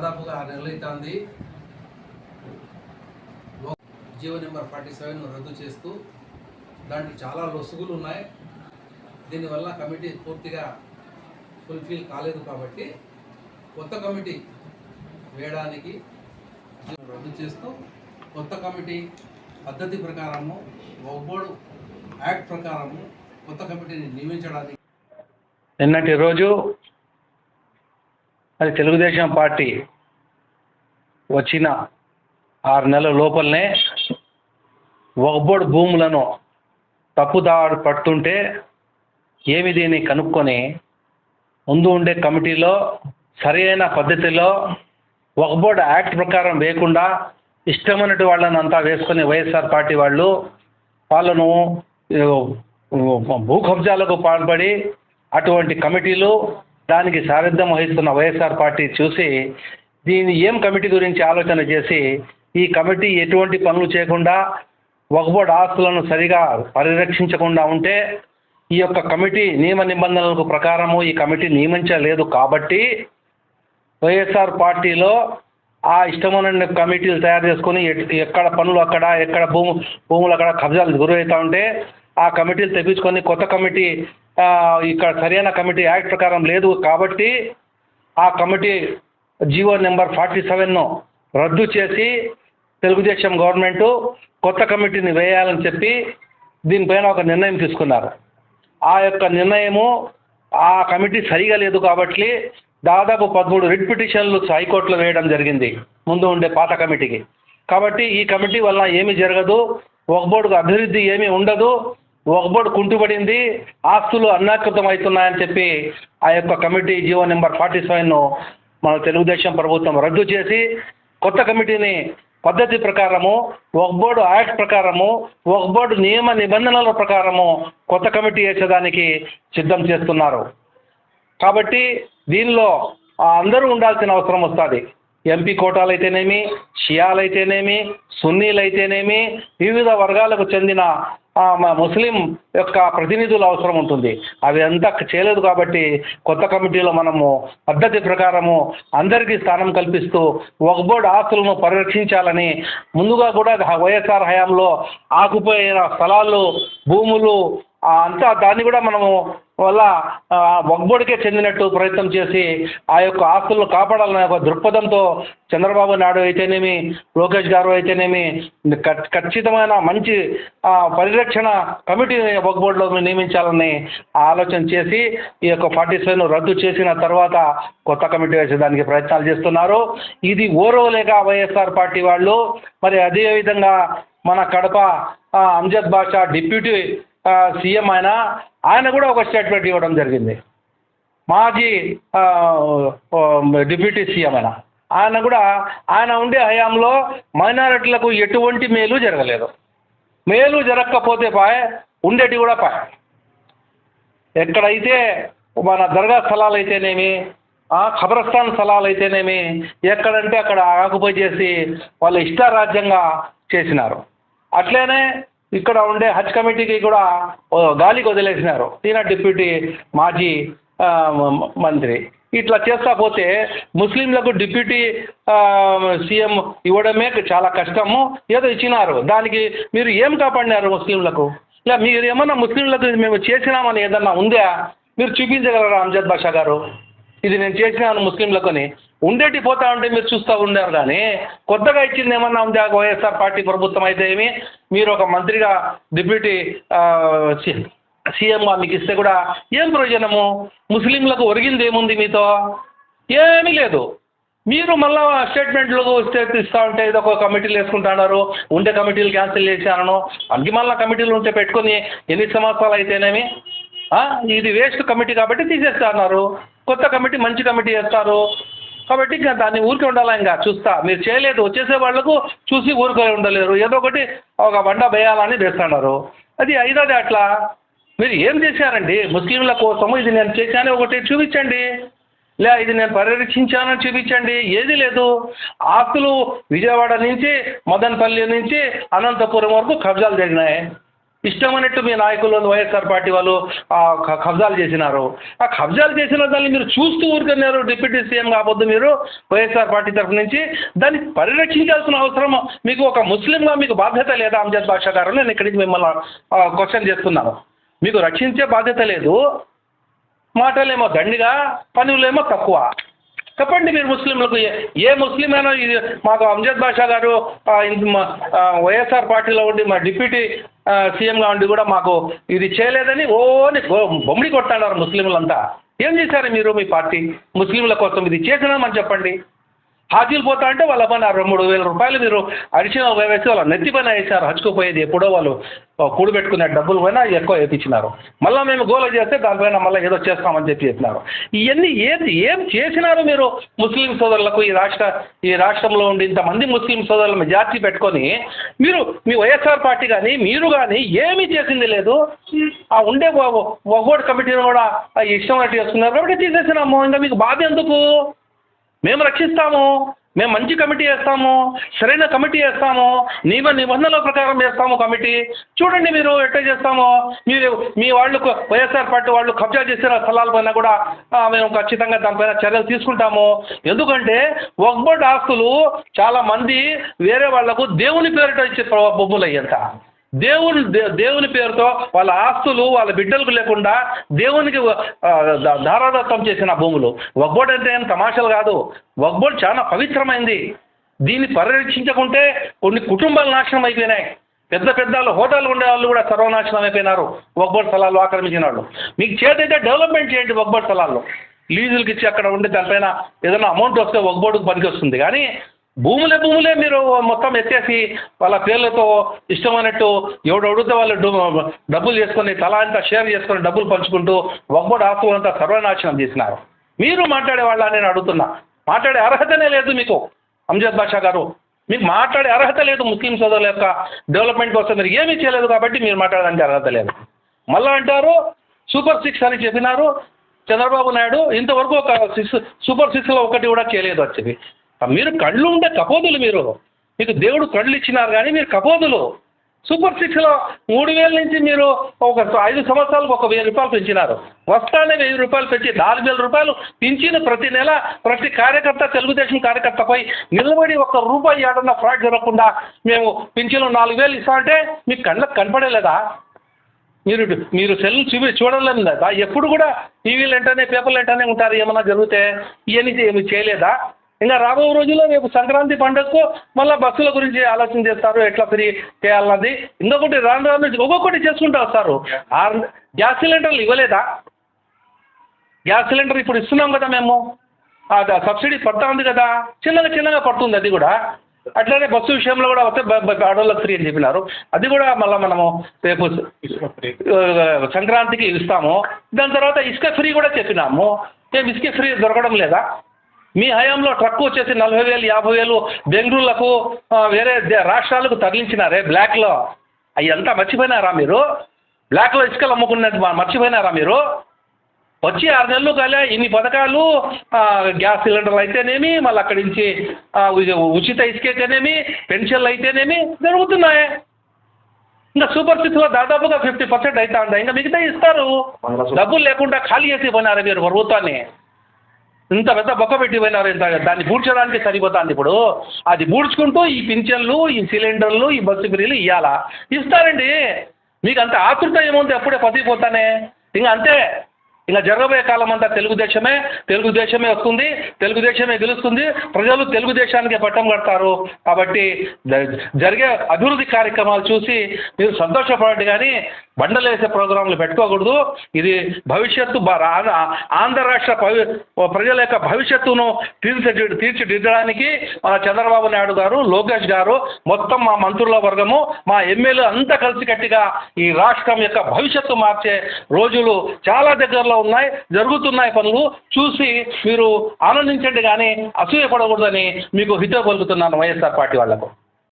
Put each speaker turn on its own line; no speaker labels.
దాదాపుగా ఆరు నెలలు జీవో నెంబర్ ఫార్టీ సెవెన్ రద్దు చేస్తూ దాంట్లో చాలా లొసుగులు ఉన్నాయి. దీనివల్ల కమిటీ పూర్తిగా ఫుల్ఫిల్ కాలేదు కాబట్టి కొత్త కమిటీ వేయడానికి రద్దు చేస్తూ కొత్త కమిటీ పద్ధతి ప్రకారము ఒబ్బోడు యాక్ట్ ప్రకారము కొత్త కమిటీని నియమించడానికి
నిన్నటి రోజు అది తెలుగుదేశం పార్టీ వచ్చిన ఆరు నెలల లోపలనే వక్బోర్డ్ భూములను తప్పుదారు పడుతుంటే ఏమి దీన్ని కనుక్కొని ముందు ఉండే కమిటీలో సరైన పద్ధతిలో వక్బోర్డ్ యాక్ట్ ప్రకారం వేయకుండా ఇష్టమైనటు వాళ్ళని అంతా వేసుకొని వైఎస్ఆర్ పార్టీ వాళ్ళు వాళ్ళను భూ కబ్జాలకు పాల్పడి అటువంటి కమిటీలు దానికి సారథ్యం వహిస్తున్న వైఎస్ఆర్ పార్టీ చూసి దీని ఏం కమిటీ గురించి ఆలోచన చేసి ఈ కమిటీ ఎటువంటి పనులు చేయకుండా వక్బోర్డ్ ఆస్తులను సరిగా పరిరక్షించకుండా ఉంటే ఈ యొక్క కమిటీ నియమ నిబంధనలకు ప్రకారము ఈ కమిటీ నియమించలేదు కాబట్టి వైఎస్ఆర్ పార్టీలో ఆ ఇష్టమైన కమిటీలు తయారు చేసుకొని ఎక్కడ పనులు అక్కడ ఎక్కడ భూము భూములు అక్కడ కబ్జాలు గురవుతూ ఉంటే ఆ కమిటీలు తెప్పించుకొని కొత్త కమిటీ ఇక్కడ సరైన కమిటీ యాక్ట్ ప్రకారం లేదు కాబట్టి ఆ committee G O number forty సెవెన్ను రద్దు చేసి తెలుగుదేశం గవర్నమెంటు కొత్త కమిటీని వేయాలని చెప్పి దీనిపైన ఒక నిర్ణయం తీసుకున్నారు. ఆ యొక్క నిర్ణయము ఆ కమిటీ సరిగా లేదు కాబట్టి దాదాపు పదమూడు రిట్ పిటిషన్లు హైకోర్టులో వేయడం జరిగింది ముందు ఉండే పాత కమిటీకి. కాబట్టి ఈ కమిటీ వల్ల ఏమీ జరగదు ఒక బోర్డుకు అభివృద్ధి ఏమీ ఉండదు ఒక కుంటుపడింది ఆస్తులు అనాకృతం అవుతున్నాయని చెప్పి ఆ యొక్క committee G O number forty సెవెన్ను మన తెలుగుదేశం ప్రభుత్వం రద్దు చేసి కొత్త కమిటీని పద్ధతి ప్రకారము ఒక యాక్ట్ ప్రకారము ఒక నియమ నిబంధనల ప్రకారము కొత్త కమిటీ వేసేదానికి సిద్ధం చేస్తున్నారు. కాబట్టి దీనిలో అందరూ ఉండాల్సిన అవసరం వస్తుంది. ఎంపీ కోటాలు అయితేనేమి షియాలు అయితేనేమి సున్నీలు అయితేనేమి వివిధ వర్గాలకు చెందిన ముస్లిం యొక్క ప్రతినిధులు అవసరం ఉంటుంది. అవి అంతా చేయలేదు కాబట్టి కొత్త కమిటీలో మనము పద్ధతి ప్రకారము అందరికీ స్థానం కల్పిస్తూ ఒక బోర్డు ఆస్తులను పరిరక్షించాలని ముందుగా కూడా వైఎస్ఆర్ హయాంలో ఆకుపోయిన స్థలాలు భూములు అంతా దాన్ని కూడా మనము వల్ల వగ్బోడికే చెందినట్టు ప్రయత్నం చేసి ఆ యొక్క ఆస్తులను కాపాడాలనే ఒక దృక్పథంతో చంద్రబాబు నాయుడు అయితేనేమి లోకేష్ గారు అయితేనేమి ఖచ్చితమైన మంచి పరిరక్షణ కమిటీని వగ్బోర్డులో నియమించాలని ఆలోచన చేసి ఈ యొక్క ఫార్టీ సెవెన్ రద్దు చేసిన తర్వాత కొత్త కమిటీ వేసేదానికి ప్రయత్నాలు చేస్తున్నారు. ఇది ఓరవలేక వైఎస్ఆర్ పార్టీ వాళ్ళు మరి అదేవిధంగా మన కడప అంజద్ బాషా డిప్యూటీ సీఎం ఆయన ఆయన కూడా ఒక స్టేట్మెంట్ ఇవ్వడం జరిగింది. మాజీ డిప్యూటీ సీఎం ఆయన. ఆయన కూడా ఆయన ఉండే హయాంలో మైనారిటీలకు ఎటువంటి మేలు జరగలేదు. మేలు జరగకపోతే పాయ్ ఉండేటి కూడా పాయ్. ఎక్కడైతే మన దర్గా స్థలాలు అయితేనేమి ఖబరస్థాన్ స్థలాలు అయితేనేమి ఎక్కడంటే అక్కడ ఆకుపై చేసి వాళ్ళ ఇష్టారాజ్యంగా చేసినారు. అట్లనే ఇక్కడ ఉండే హజ్ కమిటీకి కూడా ఓ గాలికి వదిలేసినారు. ఈయన డిప్యూటీ మాజీ మంత్రి. ఇట్లా చేస్తా పోతే ముస్లింలకు డిప్యూటీ సీఎం ఇవ్వడమే చాలా కష్టము. ఏదో ఇచ్చినారు. దానికి మీరు ఏం కాపాడినారు ముస్లింలకు? ఇలా మీరు ఏమన్నా ముస్లింలకు మేము చేసినామని ఏదన్నా ఉందా? మీరు చూపించగలరా అంజద్ బాషా గారు? ఇది నేను చేసినాను ముస్లింలకు అని ఉండేటి పోతా ఉంటే మీరు చూస్తూ ఉండారు కానీ కొత్తగా ఇచ్చింది ఏమన్నా ఉందా? వైఎస్ఆర్ పార్టీ ప్రభుత్వం అయితే ఏమి? మీరు ఒక మంత్రిగా డిప్యూటీ సీఎంగా మీకు ఇస్తే కూడా ఏం ప్రయోజనము? ముస్లింలకు ఒరిగింది ఏముంది మీతో? ఏమీ లేదు. మీరు మళ్ళా స్టేట్మెంట్లు స్టేట్ ఇస్తా ఉంటే ఏదో ఒక కమిటీలు వేసుకుంటున్నారు ఉండే కమిటీలు క్యాన్సిల్ చేశాను అందుకే మళ్ళీ కమిటీలు ఉంటే పెట్టుకొని ఎన్ని సంవత్సరాలు అయితేనేమి? ఇది వేస్ట్ కమిటీ కాబట్టి తీసేస్తున్నారు కొత్త కమిటీ మంచి కమిటీ వేస్తారు. కాబట్టి ఇంకా దాన్ని ఊరికే ఉండాలా ఇంకా? చూస్తా. మీరు చేయలేదు వచ్చేసే వాళ్ళకు చూసి ఊరికే ఉండలేరు. ఏదో ఒకటి ఒక బండ వేయాలని వేస్తున్నారు. అది అయినది అట్లా. మీరు ఏం చేశారండి? ముస్లింల కోసము ఇది నేను చేశాను ఒకటి చూపించండి. లే ఇది నేను పరిరక్షించానని చూపించండి. ఏది లేదు. ఆస్తులు విజయవాడ నుంచి మదనపల్లి నుంచి అనంతపురం వరకు కబ్జాలు జరిగినాయి. ఇష్టమైనట్టు మీ నాయకులు వైఎస్ఆర్ పార్టీ వాళ్ళు ఆ, కబ్జాలు చేసినారు. ఆ కబ్జాలు చేసిన దాన్ని మీరు చూస్తూ ఊరుకున్నారు డిప్యూటీ సీఎం కావద్దు మీరు వైఎస్ఆర్ పార్టీ తరఫు నుంచి. దాన్ని పరిరక్షించాల్సిన అవసరం మీకు ఒక ముస్లింగా మీకు బాధ్యత లేదా అంజద్ బాషా గారు? నేను ఇక్కడికి మిమ్మల్ని క్వశ్చన్ చేస్తున్నాను. మీకు రక్షించే బాధ్యత లేదు. మాటలేమో దండిగా పనులేమో తక్కువ. చెప్పండి మీరు ముస్లింలకు ఏ- ముస్లిం అయినా ఇది మాకు అంజద్ బాషా గారు మా, వైఎస్ఆర్ పార్టీలో ఉండి మా డిప్యూటీ సీఎంగా ఉండి కూడా మాకు ఇది చేయలేదని ఓని బొమ్మిడి కొట్టాడారు ముస్లింలంతా. ఏం చేశారు మీరు మీ పార్టీ? ముస్లింల కోసం ఇది చేసినామని చెప్పండి. హాజీలు పోతా అంటే వాళ్ళ పని అరవై మూడు వేల రూపాయలు మీరు అడిషనల్ వేసి వాళ్ళ నెత్తి పైన వేశారు హచ్చుకుపోయేది ఎప్పుడో వాళ్ళు కూడబెట్టుకునే డబ్బులు పైన ఎక్కువ వేయించినారు మళ్ళీ మేము గోల చేస్తే దానిపైన మళ్ళీ ఏదో చేస్తామని చెప్పి చెప్పినారు. ఇవన్నీ ఏది ఏం చేసినారు మీరు ముస్లిం సోదరులకు? ఈ రాష్ట్ర ఈ రాష్ట్రంలో ఉండి ఇంతమంది ముస్లిం సోదరుల మెజార్టీ పెట్టుకొని మీరు మీ వైఎస్ఆర్ పార్టీ కానీ మీరు కానీ ఏమీ చేసింది లేదు. ఆ ఉండే ఒక్కోటి కమిటీని కూడా ఆ ఇష్టం ఉన్నట్టు చేస్తున్నారు. కాబట్టి తీసేసినాము. ఇంకా మీకు బాధ ఎందుకు? మేము రక్షిస్తాము మేము మంచి కమిటీ వేస్తాము సరైన కమిటీ వేస్తాము నియమ నిబంధనల ప్రకారం వేస్తాము కమిటీ. చూడండి మీరు ఎట్లా చేస్తామో. మీరు మీ వాళ్ళు వైఎస్ఆర్ పార్టీ వాళ్ళు కబ్జా చేసిన స్థలాల పైన కూడా మేము ఖచ్చితంగా దానిపైన చర్యలు తీసుకుంటాము. ఎందుకంటే ఒక్బోర్డ్ ఆస్తులు చాలా మంది వేరే వాళ్ళకు దేవుని పేరిట ఇచ్చే ప్ర- బొమ్మలు అయ్యంత దేవుని దే- దేవుని పేరుతో వాళ్ళ ఆస్తులు వాళ్ళ బిడ్డలకు లేకుండా దేవునికి ధారాదత్తం చేసిన భూములు. వగ్బోర్డ్ అంటే ఏం తమాషలు కాదు. వగ్బోర్డ్ చాలా పవిత్రమైంది. దీన్ని పరిరక్షించకుంటే కొన్ని కుటుంబాలు నాశనం అయిపోయినాయి. పెద్ద పెద్ద హోటల్ ఉండే వాళ్ళు కూడా సర్వనాశనం అయిపోయినారు. వగ్బోర్డ్ స్థలాలు ఆక్రమించిన వాళ్ళు. మీకు చేతైతే డెవలప్మెంట్ చేయండి వగ్బోర్డ్ స్థలాల్లో. లీజులకి ఇచ్చి అక్కడ ఉండి దానిపైన ఏదైనా అమౌంట్ వస్తే వగ్బోర్డుకు పనికి వస్తుంది. కానీ భూములే భూములే మీరు మొత్తం ఎత్తేసి వాళ్ళ పేర్లతో ఇష్టమైనట్టు ఎవడు అడిగితే వాళ్ళు డబ్బులు చేసుకొని తలా అంతా షేర్ చేసుకొని డబ్బులు పంచుకుంటూ ఒక్కడు ఆస్తులంతా సర్వనాశనం చేసినారు. మీరు మాట్లాడే వాళ్ళ నేను అడుగుతున్నా. మాట్లాడే అర్హతనే లేదు మీకు అంజద్ బాషా గారు. మీకు మాట్లాడే అర్హత లేదు ముస్లిం సోదరుల యొక్క డెవలప్మెంట్ కోసం మీరు ఏమీ చేయలేదు కాబట్టి మీరు మాట్లాడడానికి అర్హత లేదు. మళ్ళా అంటారు సూపర్ సిక్స్ అని చెప్పినారు చంద్రబాబు నాయుడు ఇంతవరకు ఒక సిక్స్ సూపర్ సిక్స్లో ఒకటి కూడా చేయలేదు వచ్చేది మీరు కళ్ళు ఉంటే కపోదులు మీరు. మీకు దేవుడు కళ్ళు ఇచ్చినారు కానీ మీరు కపోదులు. సూపర్ సిక్స్లో మూడు వేల నుంచి మీరు ఒక ఐదు సంవత్సరాలకు ఒక వెయ్యి రూపాయలు పెంచినారు. వస్తానే వెయ్యి రూపాయలు పెంచి నాలుగు వేల రూపాయలు పెంచిన ప్రతి నెల ప్రతి కార్యకర్త తెలుగుదేశం కార్యకర్తపై నిలబడి ఒక రూపాయి ఏడన్నా ఫ్రాడ్ జరగకుండా మేము పింఛను నాలుగు వేలు ఇస్తామంటే మీకు కళ్ళకు కనపడలేదా? మీరు మీరు సెల్ చూపి చూడలేదు కదా ఎప్పుడు కూడా టీవీలు వెంటనే పేపర్లు వెంటనే ఉంటారు. ఏమన్నా జరిగితే ఇవన్నీ ఏమి చేయలేదా? ఇంకా రాబో రోజుల్లో రేపు సంక్రాంతి పండుగకు మళ్ళీ బస్సుల గురించి ఆలోచన చేస్తారు ఎట్లా ఫ్రీ చేయాలన్నది. ఇంకొకటి రాను రాను ఒక్కొక్కటి చేసుకుంటూ వస్తారు. గ్యాస్ సిలిండర్లు ఇవ్వలేదా? గ్యాస్ సిలిండర్ ఇప్పుడు ఇస్తున్నాం కదా మేము. సబ్సిడీ పడతా ఉంది కదా. చిన్నగా చిన్నగా పడుతుంది అది కూడా. అట్లానే బస్సు విషయంలో కూడా వస్తే బ- ఆడవాళ్ళకి ఫ్రీ అని చెప్పినారు. అది కూడా మళ్ళీ మనము రేపు సంక్రాంతికి ఇస్తాము. దాని తర్వాత ఇసుక ఫ్రీ కూడా చెప్పినాము. మేము ఇసుక ఫ్రీ దొరకడం లేదా? మీ హయాంలో ట్రక్ వచ్చేసి నలభై వేలు యాభై వేలు బెంగళూరులకు వేరే రాష్ట్రాలకు తరలించినారే బ్లాక్లో. అవి అంతా మర్చిపోయినారా మీరు? బ్లాక్లో ఇసుకలు అమ్ముకున్నది మర్చిపోయినారా మీరు? వచ్చి ఆరు నెలలు కాలే ఇన్ని పథకాలు గ్యాస్ సిలిండర్లు అయితేనేమి మళ్ళీ అక్కడి నుంచి ఉచిత ఇసుకైతేనేమి పెన్షన్లు అయితేనేమి జరుగుతున్నాయి. ఇంకా సూపర్ సిక్స్లో దాదాపుగా ఫిఫ్టీ పర్సెంట్ అవుతా ఇంకా మిగతా ఇస్తారు. డబ్బులు లేకుండా ఖాళీ చేసి పోయినారు మీరు ప్రభుత్వాన్ని? ఇంత పెద్ద బొక్క పెట్టి పోయినారు ఇంత దాన్ని పూడ్చడానికి సరిపోతుంది ఇప్పుడు. అది పూడ్చుకుంటూ ఈ పింఛన్లు ఈ సిలిండర్లు ఈ బస్సు ఫ్రీలు ఇవ్వాలా ఇస్తారండి. మీకు అంత ఆతృత ఏముంది? అప్పుడే పసిపోతానే. ఇంకా అంతే. ఇలా జరగబోయే కాలం అంతా తెలుగుదేశమే తెలుగుదేశమే వస్తుంది తెలుగుదేశమే గెలుస్తుంది ప్రజలు తెలుగుదేశానికి పట్టం కడతారు. కాబట్టి జ- జరిగే అభివృద్ధి కార్యక్రమాలు చూసి మీరు సంతోషపడండి కానీ బండలేసే ప్రోగ్రాంలు పెట్టుకోకూడదు. ఇది భవిష్యత్తు ఆంధ్ర రాష్ట్ర ప్రజల యొక్క భవిష్యత్తును తీర్చి తీర్చిదిద్దడానికి మన చంద్రబాబు నాయుడు గారు లోకేష్ గారు మొత్తం మా మంత్రుల వర్గము మా ఎమ్మెల్యే అంతా కలిసికట్టుగా ఈ రాష్ట్రం యొక్క భవిష్యత్తు మార్చే రోజులు చాలా దగ్గరలో ఉన్నాయి జరుగుతున్నాయి పనులు చూసి మీరు ఆనందించండి కానీ అసూయ పడకూడదని మీకు హితవు పలుకుతున్నాను వైఎస్ఆర్ పార్టీ వాళ్ళకు.